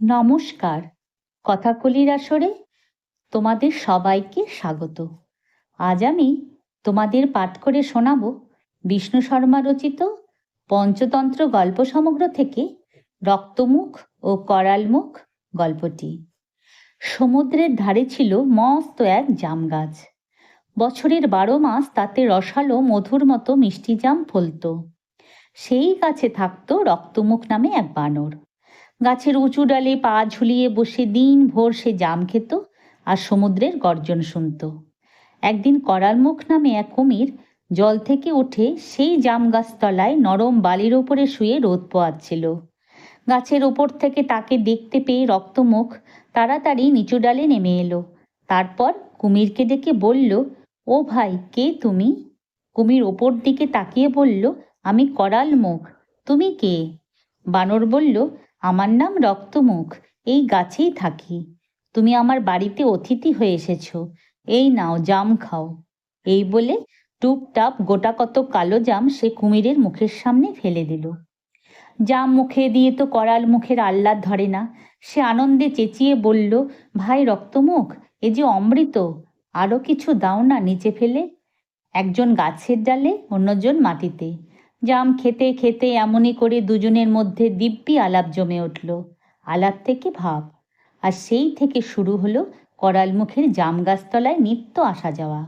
নমস্কার। কথাকলির আসরে তোমাদের সবাইকে স্বাগত। আজ আমি তোমাদের পাঠ করে শোনাব বিষ্ণু শর্মা রচিত পঞ্চতন্ত্র গল্প সমগ্র থেকে রক্তমুখ ও করালমুখ গল্পটি। সমুদ্রের ধারে ছিল মস্ত এক জাম গাছ। বছরের বারো মাস তাতে রসালো মধুর মতো মিষ্টি জাম ফলত। সেই গাছে থাকতো রক্তমুখ নামে এক বানর। গাছের উঁচু ডালে পা ঝুলিয়ে বসে দিন ভোর সে জাম খেত আর সমুদ্রের গর্জন শুনত। একদিন করালমুখ নামে এক কুমির জল থেকে উঠে সেই জাম গাছতলায় নরম বালির ওপরে শুয়ে রোদ পোয়াচ্ছিল। গাছের ওপর থেকে তাকে দেখতে পেয়ে রক্তমুখ তাড়াতাড়ি নিচু ডালে নেমে এলো। তারপর কুমিরকে ডেকে বলল, ও ভাই, কে তুমি? কুমির ওপর দিকে তাকিয়ে বলল, আমি করাল মুখ। তুমি কে? বানর বলল আমার নাম রক্তমুখ, এই গাছেই থাকি। তুমি আমার বাড়িতে অতিথি হয়ে এসেছ, এই নাও জাম খাও। এই বলে টুপটাপ গোটা কত কালো জাম সে কুমিরের মুখের সামনে ফেলে দিল। জাম মুখে দিয়ে তো করাল মুখের আহ্লাদ ধরে না। সে আনন্দে চেঁচিয়ে বলল, ভাই রক্তমুখ, এ যে অমৃত আরও কিছু দাও না নিচে ফেলে। একজন গাছের ডালে, অন্যজন মাটিতে। জাম খেতে খেতে এমনই করে দুজনের মধ্যে দিব্যি আলাপ জমে উঠল। আলাপ থেকে ভাব। আর সেই থেকে শুরু হলো করালমুখের জাম গাছতলায় নিত্য আসা যাওয়া।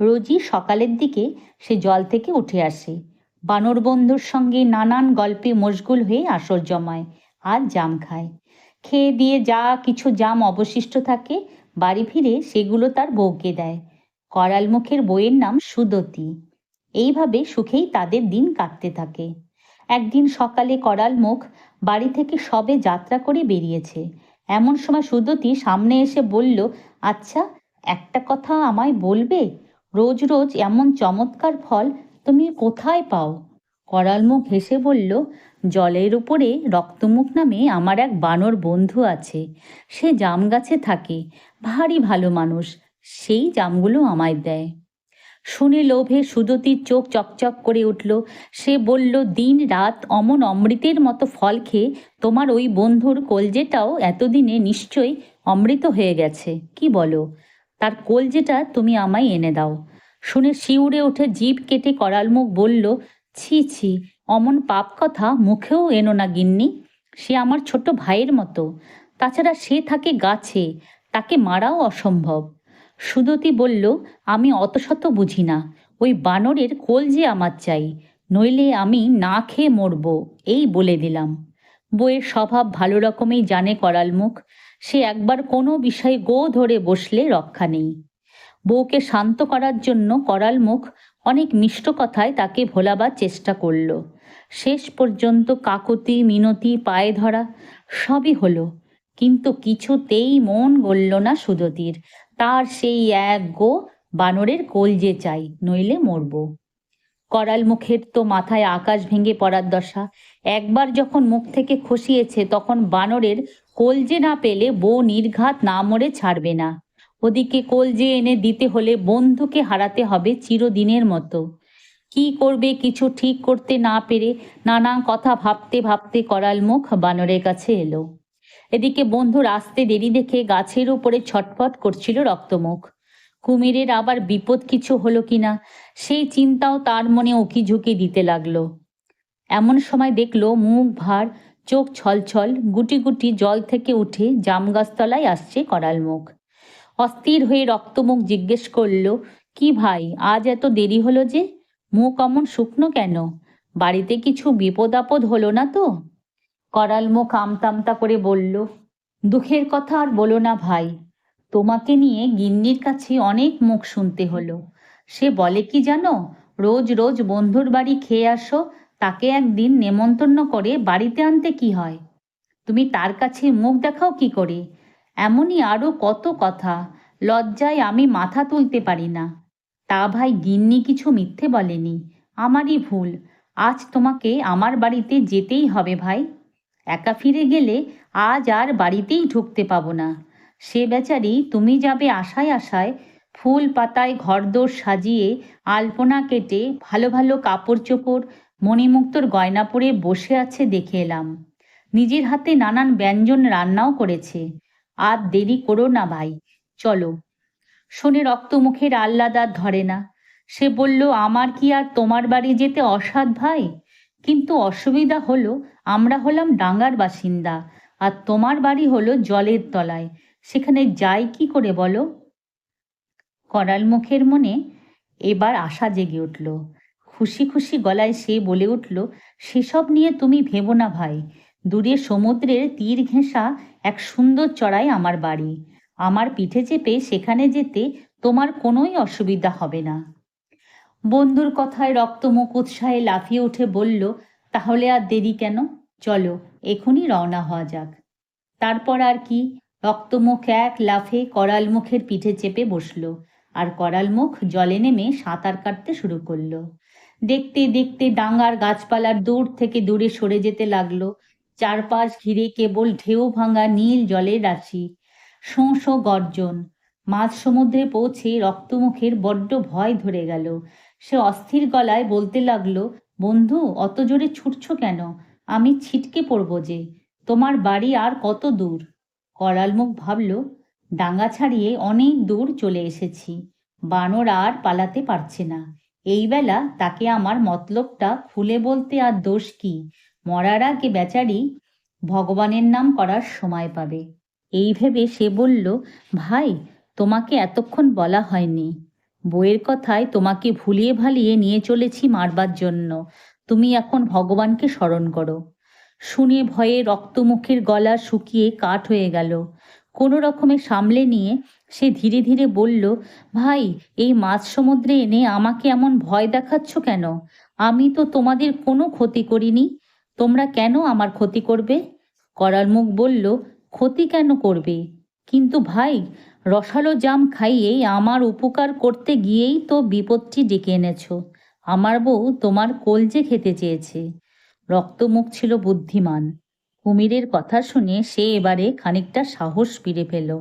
রোজই সকালের দিকে সে জল থেকে উঠে আসে। বানর বন্ধুর সঙ্গে নানান গল্পে মশগুল হয়ে আসর জমায়, আর জাম খায়। খেয়ে দিয়ে যা কিছু জাম অবশিষ্ট থাকে, বাড়ি ফিরে সেগুলো তার বউকে দেয়। করালমুখের বইয়ের নাম সুদতী। এইভাবে সুখেই তাদের দিন কাটতে থাকে। একদিন সকালে করাল মুখ বাড়ি থেকে সবে যাত্রা করে বেরিয়েছে। এমন সময় সুদতী সামনে এসে বলল আচ্ছা একটা কথা আমায় বলবে? রোজ রোজ এমন চমৎকার ফল তুমি কোথায় পাও? করালমুখ হেসে বলল, জলের উপরে রক্তমুখ নামে আমার এক বানর বন্ধু আছে। সে জাম গাছে থাকে। ভারী ভালো মানুষ। সেই জামগুলো আমায় দেয়। শুনে লোভে সুদতির চোখ চকচক করে উঠল। সে বলল, দিন রাত অমন অমৃতের মতো ফল খেয়ে তোমার ওই বন্ধুর কলজেটাও এতদিনে নিশ্চয়ই অমৃত হয়ে গেছে। কি বলো? তার কলজেটা তুমি আমায় এনে দাও। শুনে শিউরে উঠে জিভ কেটে করাল মুখ বলল, ছি ছি, অমন পাপ কথা মুখেও এনো না গিন্নি। সে আমার ছোট ভাইয়ের মতো। তাছাড়া সে থাকে গাছে, তাকে মারাও অসম্ভব। সুদতি বলল, আমি অত শত বুঝি না। ওই বানরের কোল যে আমার চাই, নইলে আমি না খেয়ে মরব। এই বলে দিলাম। বইয়ের স্বভাব ভালো রকমেই জানে করাল মুখ। সে একবার কোনো বিষয়ে গো ধরে বসলে রক্ষা নেই। বউকে শান্ত করার জন্য করাল মুখ অনেক মিষ্ট কথায় তাকে ভোলাবার চেষ্টা করল। শেষ পর্যন্ত কাকতি, মিনতি, পায়ে ধরা সবই হলো, কিন্তু কিছুতেই মন গড়ল না সুদতির। তার সেই এক গো বানরের কলজে চাই, নইলে মরব। করাল মুখের তো মাথায় আকাশ ভেঙে পড়ার দশা। একবার যখন মুখ থেকে খসিয়েছে, তখন বানরের কলজে না পেলে বউ নির্ঘাত না মরে ছাড়বে না। ওদিকে কলজে এনে দিতে হলে বন্ধুকে হারাতে হবে চিরদিনের মতো। কি করবে কিছু ঠিক করতে না পেরে নানা কথা ভাবতে ভাবতে করাল মুখ বানরের কাছে এলো। এদিকে বন্ধুর আসতে দেরি দেখে গাছের উপরে ছটফট করছিল রক্তমুখ। কুমিরের আবার বিপদ কিছু হলো কিনা, সেই চিন্তাও তার মনে উকি ঝুঁকি দিতে লাগল। এমন সময় দেখল মুখ ভার, চোখ ছলছল, গুটি গুটি জল থেকে উঠে জাম গাছতলায় আসছে করাল মুখ অস্থির হয়ে রক্তমুখ জিজ্ঞেস করল, কি ভাই, আজ এত দেরি হলো যে? মুখ অমন শুকনো কেন? বাড়িতে কিছু বিপদ আপদ হলো না তো? করাল মুখ আমতামতা করে বলল, দুঃখের কথা আর বলো না ভাই, তোমাকে নিয়ে গিন্নির কাছে অনেক মুখ শুনতে হলো। সে বলে কি জানো, রোজ রোজ বন্ধুর বাড়ি খেয়ে আসো, তাকে একদিন নেমন্তন্ন করে বাড়িতে আনতে কি হয়? তুমি তার কাছে মুখ দেখাও কি করে? এমনই আরও কত কথা, লজ্জায় আমি মাথা তুলতে পারি না। তা ভাই গিন্নি কিছু মিথ্যে বলেনি, আমারই ভুল, আজ তোমাকে আমার বাড়িতে যেতেই হবে ভাই। একা ফিরে গেলে আজ আর বাড়িতেই ঢুকতে পাবো না। সে বেচারি তুমি যাবে আশায় আশায় ফুল পাতায় ঘরদোর সাজিয়ে আলপনা কেটে ভালো ভালো কাপড় চোপড়, মণিমুক্তর গয়না পরে বসে আছে দেখে এলাম। নিজের হাতে নানান ব্যঞ্জন রান্নাও করেছে। আর দেরি করো না ভাই, চলো। শুনে রক্তমুখের আহ্লাদার ধরে না। সে বলল, আমার কি আর তোমার বাড়ি যেতে অসাধ ভাই? কিন্তু অসুবিধা হলো আমরা হলাম ডাঙ্গার বাসিন্দা আর তোমার বাড়ি হলো জলের তলায়। সেখানে যাই কি করে বলো? করাল মুখের মনে এবার আশা জেগে উঠল। খুশি খুশি গলায় সে বলে উঠল, সেসব নিয়ে তুমি ভেবো না ভাই। দূরে সমুদ্রের তীর ঘেঁষা এক সুন্দর চড়াই আমার বাড়ি। আমার পিঠে চেপে সেখানে যেতে তোমার কোনোই অসুবিধা হবে না। বন্ধুর কথায় রক্তমুখ উৎসাহে লাফিয়ে উঠে বলল, তাহলে আর দেরি কেন? চলো, এখনই রওনা হওয়া যাক। তারপর আর কি, রক্তমুখ এক লাফে করাল মুখের পিঠে চেপে বসল, আর করাল মুখ জলে নেমে সাঁতার কাটতে শুরু করল। দেখতে দেখতে ডাঙ্গার গাছপালার দূর থেকে দূরে সরে যেতে লাগল, চারপাশ ঘিরে কেবল ঢেউ ভাঙা নীল জলের রাশি। শোঁ গর্জন মাঝ সমুদ্রে পৌঁছে রক্তমুখের বড্ড ভয় ধরে গেল সে অস্থির গলায় বলতে লাগল, বন্ধু, অত জোরে ছুটছ কেন? আমি ছিটকে পড়ব যে, তোমার বাড়ি আর কত দূর? করালমুখ ভাবল, ডাঙ্গা ছাড়িয়ে অনেক দূর চলে এসেছি, বানর আর পালাতে পারছে না। এই বেলা তাকে আমার মতলবটা খুলে বলতে আর দোষ কি? মরার আগে বেচারি ভগবানের নাম করার সময় পাবে। এই ভেবে সে বলল, ভাই, তোমাকে এতক্ষণ বলা হয়নি। বইয়ের কথায় তোমাকে ভুলিয়ে ভালিয়ে নিয়ে চলেছি মারবার জন্য। তুমি এখন ভগবানকে স্মরণ করো। শুনে ভয়ে রক্তমুখের গলা শুকিয়ে কাঠ হয়ে গেল। কোনো রকমে সামলে নিয়ে সে ধীরে ধীরে বলল, ভাই, এই মাঝ সমুদ্রে এনে আমাকে এমন ভয় দেখাচ্ছ কেন? আমি তো তোমাদের কোনো ক্ষতি করিনি। তোমরা কেন আমার ক্ষতি করবে? করার মুখ বলল, ক্ষতি কেন করবে? কিন্তু ভাই রসালো জাম খাইয়ে আমার উপকার করতে গিয়েই তো বিপদটি ডেকে এনেছ। আমার বউ তোমার কলজে খেতে চেয়েছে। রক্তমুখ ছিল বুদ্ধিমান। কুমিরের কথা শুনে সে এবারে খানিকটা সাহস ফিরে পেল।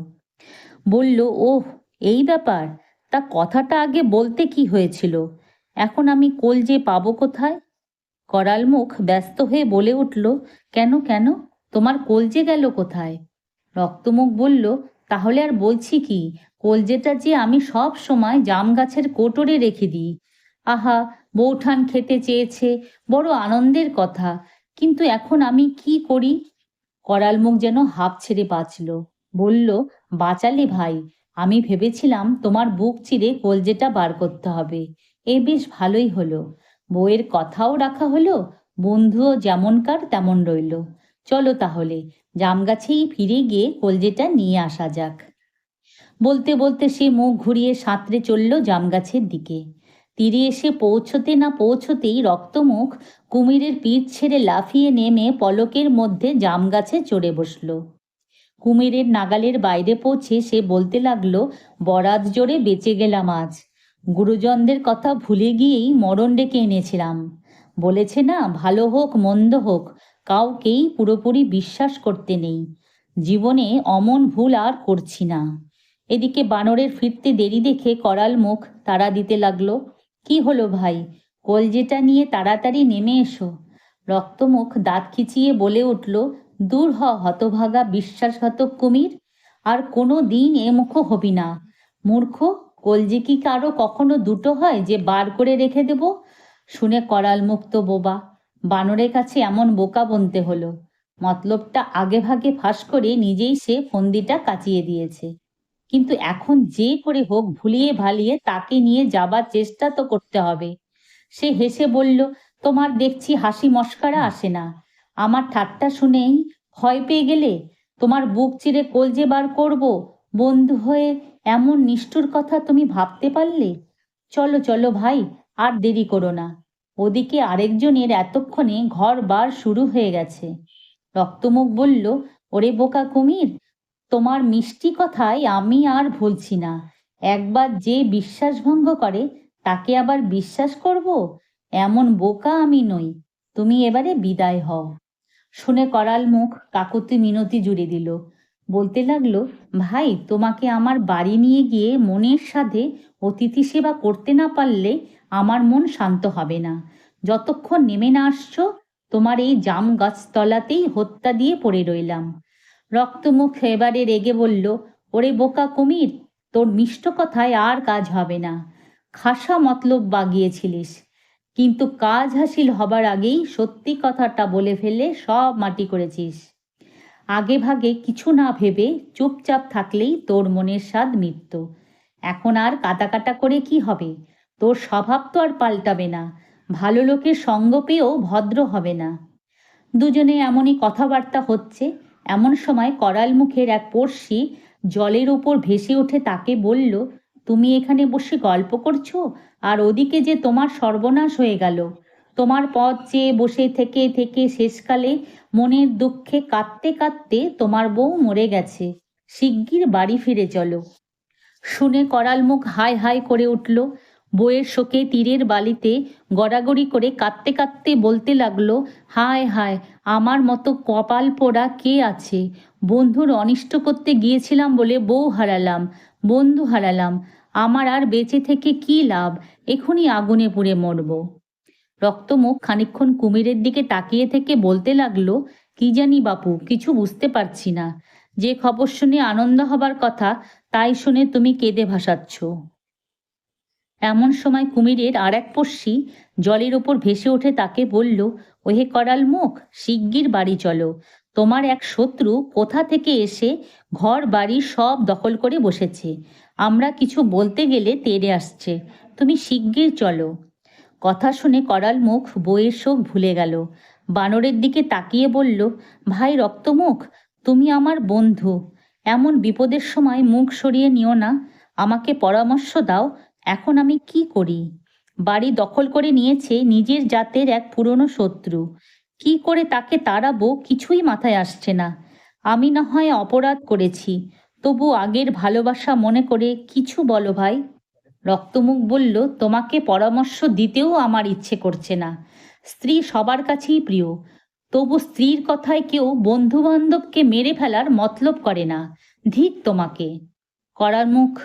বলল, ওহ, এই ব্যাপার? তা কথাটা আগে বলতে কি হয়েছিল? এখন আমি কলজে পাবো কোথায়? করাল মুখ ব্যস্ত হয়ে বলে উঠল, কেন কেন? তোমার কলজে গেল কোথায়? রক্তমুখ বলল তাহলে আর বলছি কি, কলজেটা যে আমি সব সময় জাম গাছের কোটরে রেখে দিই। আহা, বৌঠান খেতে চেয়েছে, বড় আনন্দের কথা, কিন্তু এখন আমি কি করি? করাল মুখ যেন হাঁপ ছেড়ে বাঁচল। বলল, বাঁচালে ভাই, আমি ভেবেছিলাম তোমার বুক চিরে কলজেটা বার করতে হবে। এ বেশ ভালোই হলো। বইয়ের কথাও রাখা হলো, বন্ধুও যেমনকার তেমন রইল। চলো তাহলে, জামগাছেই ফিরে গিয়ে কলজেটা নিয়ে আসা যাক। বলতে বলতে সে মুখ ঘুরিয়ে সাঁতরে চলল জামগাছের দিকে। তীরে এসে পৌঁছতে না পৌঁছতেই রক্তমুখ কুমিরের পিঠ ছেড়ে লাফিয়ে নেমে পলকের মধ্যে জাম গাছে চড়ে বসল। কুমিরের নাগালের বাইরে পৌঁছে সে বলতে লাগল, বরাত জোরে বেঁচে গেলাম আজ। গুরুজনদের কথা ভুলে গিয়েই মরণ ডেকে এনেছিলাম। বলেছে না, ভালো হোক, মন্দ হোক কাউকেই পুরোপুরি বিশ্বাস করতে নেই। জীবনে অমন ভুল আর করছি না। এদিকে বানরের ফিরতে দেরি দেখে করাল মুখ তাড়া দিতে লাগল। কি হলো ভাই? কলজেটা নিয়ে তাড়াতাড়ি নেমে এসো। রক্তমুখ দাঁত খিচিয়ে বলে উঠল, দূর হ, হতভাগা বিশ্বাসঘাতক কুমির। আর কোনো দিন এ মুখ হবি না। মূর্খ, কলজে কি কারও কখনো দুটো হয় যে বার করে রেখে দেব? শুনে করাল মুক্ত বোবা। বানরের কাছে এমন বোকা বনতে হলো। মতলবটা আগে ভাগে ফাঁস করে নিজেই সে ফন্দিটা কাচিয়ে দিয়েছে। কিন্তু এখন যে করে হোক ভুলিয়ে ভালিয়ে তাকে নিয়ে যাবার চেষ্টা তো করতে হবে। সে হেসে বলল, তোমার দেখছি হাসি মস্কারা আসে না। আমার ঠাট্টা শুনেই ভয় পেয়ে গেলে? তোমার বুক চিরে কলজে বার করব? বন্ধু হয়ে এমন নিষ্ঠুর কথা তুমি ভাবতে পারলে? চলো চলো ভাই, আর দেরি করো না। ওদিকে আরেকজনের এতক্ষণে ঘর বার শুরু হয়ে গেছে। রক্তমুখ বলল, ওরে বোকা কুমির, তোমার মিষ্টি কথায় আমি আর ভুলছি না। একবার যে বিশ্বাসভঙ্গ করে, তাকে আবার বিশ্বাস করব? এমন বোকা আমি নই। তুমি এবারে বিদায় হও। শুনে করাল মুখ কাকুতি মিনতি জুড়ে দিল। বলতে লাগল, ভাই, তোমাকে আমার বাড়ি নিয়ে গিয়ে মনের সাথে অতিথি সেবা করতে না পারলে আমার মন শান্ত হবে না। যতক্ষণ নেমে না আসছো, তোমার এই জাম গাছতলাতেই হত্যা দিয়ে পড়ে রইলাম। রক্তমুখ এবারে রেগে বলল, ওরে বোকা কুমির, তোর মিষ্ট কথায় আর কাজ হবে না। খাসা মতলব বাগিয়েছিলিস। কিন্তু কাজ হাসিল হবার আগেই সত্যি কথাটা বলে ফেলে সব মাটি করেছিস। আগে ভাগে কিছু না ভেবে চুপচাপ থাকলেই তোর মনের স্বাদ মিটত। এখন আর কাটা করে কি হবে? তোর স্বভাব তো আর পাল্টাবে না। ভালো লোকের সঙ্গ পেয়েও ভদ্র হবে না। দুজনে এমনই কথাবার্তা হচ্ছে। এমন সময় করাল মুখের এক পড়শি জলের ওপর ভেসে উঠে তাকে বলল, তুমি এখানে বসে গল্প করছ? আর ওদিকে যে তোমার সর্বনাশ হয়ে গেল। তোমার পথ চেয়ে বসে থেকে থেকে শেষকালে মনের দুঃখে কাঁদতে কাঁদতে তোমার বউ মরে গেছে। শিগগির বাড়ি ফিরে চলো। শুনে করাল মুখ হাই হাই করে উঠল। বইয়ের শোকে তীরের বালিতে গড়াগড়ি করে কাঁদতে কাঁদতে বলতে লাগল, হায় হায়, আমার মতো কপাল পোড়া কে আছে? বন্ধুর অনিষ্ট করতে গিয়েছিলাম বলে বউ হারালাম, বন্ধু হারালাম। আমার আর বেঁচে থেকে কি লাভ? এখনই আগুনে পুড়ে মরব। রক্তমুখ খানিক্ষণ কুমিরের দিকে তাকিয়ে থেকে বলতে লাগল, কি জানি বাপু, কিছু বুঝতে পারছি না। যে খবর শুনে আনন্দ হবার কথা, তাই শুনে তুমি কেঁদে ভাসাচ্ছ। এমন সময় কুমিরের আর এক পড়শি জলের ওপর ভেসে ওঠে তাকে বলল, ওহে করাল মুখ, শিগগির বাড়ি চলো। তোমার এক শত্রু কোথা থেকে এসে ঘর, বাড়ি সব দখল করে বসেছে। আমরা কিছু বলতে গেলে তেড়ে আসছে। তুমি শিগগির চলো কথা শুনে করাল মুখ বইয়ের শোক ভুলে গেল। বানরের দিকে তাকিয়ে বলল, ভাই রক্তমুখ, তুমি আমার বন্ধু। এমন বিপদের সময় মুখ সরিয়ে নিও না। আমাকে পরামর্শ দাও এখন আমি কি করি? বাড়ি দখল করে নিয়েছে নিজের জাতের এক পুরনো শত্রু। কি করে তাকে তাড়াবো কিছুই মাথায় আসছে না। আমি না হয় অপরাধ করেছি। তবু আগের ভালোবাসা মনে করে কিছু বলো ভাই? রক্তমুখ বলল, তোমাকে পরামর্শ দিতেও আমার ইচ্ছে করছে না। স্ত্রী সবার কাছেই প্রিয়। তবু স্ত্রীর কথায় কেউ বন্ধু বান্ধবকে মেরে ফেলার মতলব করে না। ধিক তোমাকে। করার মুখ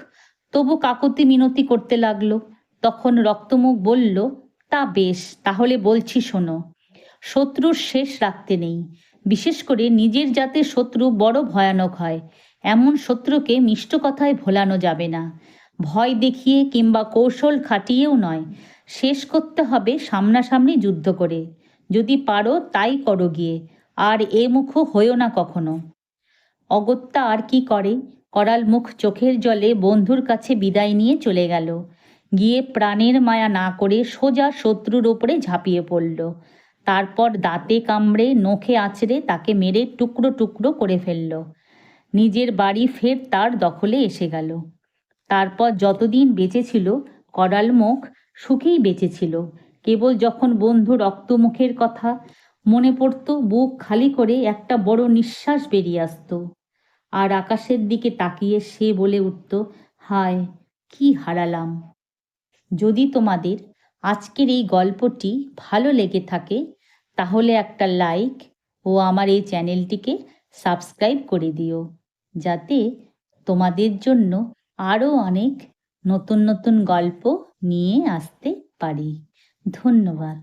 তবু কাকতি মিনতি করতে লাগল। তখন রক্তমুখ বলল, তা বেশ, তাহলে বলছি শোনো। শত্রুর শেষ রাখতে নেই। বিশেষ করে নিজের জাতের শত্রু বড় ভয়ানক হয়। এমন শত্রুকে মিষ্ট কথায় ভোলানো যাবে না। ভয় দেখিয়ে কিংবা কৌশল খাটিয়েও নয়। শেষ করতে হবে সামনাসামনি যুদ্ধ করে। যদি পারো, তাই করো গিয়ে। আর এ মুখও হইও না কখনো। অগত্যা আর কি করে? করাল মুখ চোখের জলে বন্ধুর কাছে বিদায় নিয়ে চলে গেল। গিয়ে প্রাণের মায়া না করে সোজা শত্রুর ওপরে ঝাঁপিয়ে পড়ল। তারপর দাঁতে কামড়ে নখে আছড়ে তাকে মেরে টুকরো টুকরো করে ফেলল। নিজের বাড়ি ফের তার দখলে এসে গেল। তারপর যতদিন বেঁচেছিল করাল মুখ সুখেই বেঁচেছিল কেবল যখন বন্ধু রক্তমুখের কথা, মনে পড়তো, বুক খালি করে একটা বড় নিঃশ্বাস বেরিয়ে আসতো। আর আকাশের দিকে তাকিয়ে সে বলে উঠত, হায়, কি হারালাম। যদি তোমাদের আজকের এই গল্পটি ভালো লেগে থাকে, তাহলে একটা লাইক ও আমার এই চ্যানেলটিকে সাবস্ক্রাইব করে দিও, যাতে তোমাদের জন্য আরও অনেক নতুন নতুন গল্প নিয়ে আসতে পারি। ধন্যবাদ।